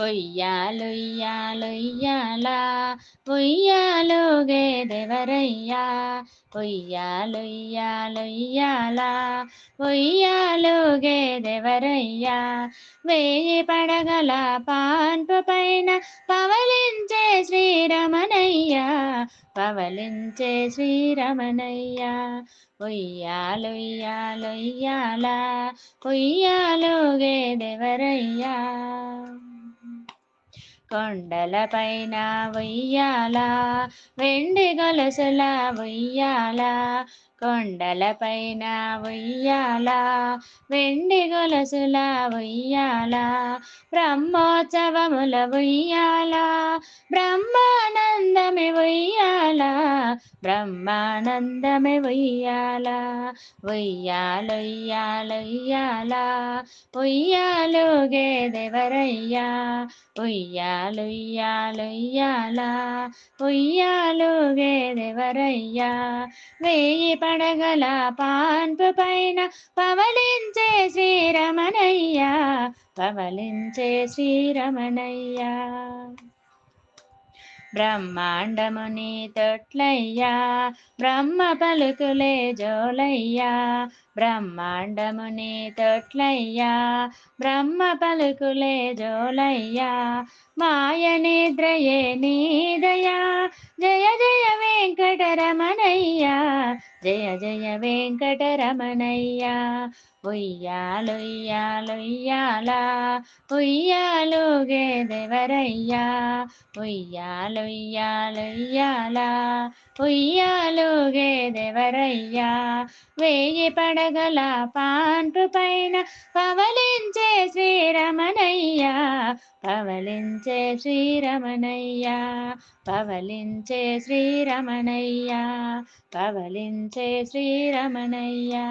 ఉయ్యాలుయ్యాలుయ్యాల ఉయ్యాలుగే దేవరయ్యా. ఉయ్యాలుయ్యాలుయ్యాల ఉయ్యాలుగే దేవరయ్యా. వేయి పడగల పాన్పు పైన పవలించే శ్రీరమణయ్యా పవలించే శ్రీరమణయ్యా. ఉయ్యాలుయ్యాలుయ్యాల ఉయ్యాలుగే దేవరయ్యా. కొండలపైన ఉయ్యాల వెండి గొలుసుల ఉయ్యాల కొండలపైన ఉయ్యాల వెండి గొలుసుల ఉయ్యాల బ్రహ్మోత్సవముల ఉయ్యాల బ్రహ్మానందమి ఉయ్యాల బ్రహ్మానందమే వయ్యాల వయ్యాలయ్యాలయ్యాల? ఉయ్యాలుగే దేవరయ్యా ఉయ్యాలుయ్యాలుయ్యాల ఉయ్యాలుగే దేవరయ్యా వేయి పడగల పాన్పు పైన పవలించే శ్రీరమణయ్యా. పవలించే శ్రీరమణయ్యా. బ్రహ్మాండముని తొట్లయ్యా బ్రహ్మ పలుకులే జోలయ్యా బ్రహ్మాండముని తొట్లయ్యా బ్రహ్మ పలుకులే జోలయ్యా మాయ నిద్రయే నీదయా జయ జయ వెంకటరమణయ్యా జయ జయ వెంకటరమణయ్యా. ఉయ్యాలుయ్యాలుయ్యాల ఉయ్యాలుగే దేవరయ్యా. ఉయ్యాలుయ్యాలుయ్యాల ఉయ్యాలుగే దేవరయ్యా. వేయి పడగల పాన్పు పైన పవలించే శ్రీరమణయ్యా పవలించే శ్రీరమణయ్యా పవలించే శ్రీరమణయ్యా పవలించే శ్రీరమణయ్యా.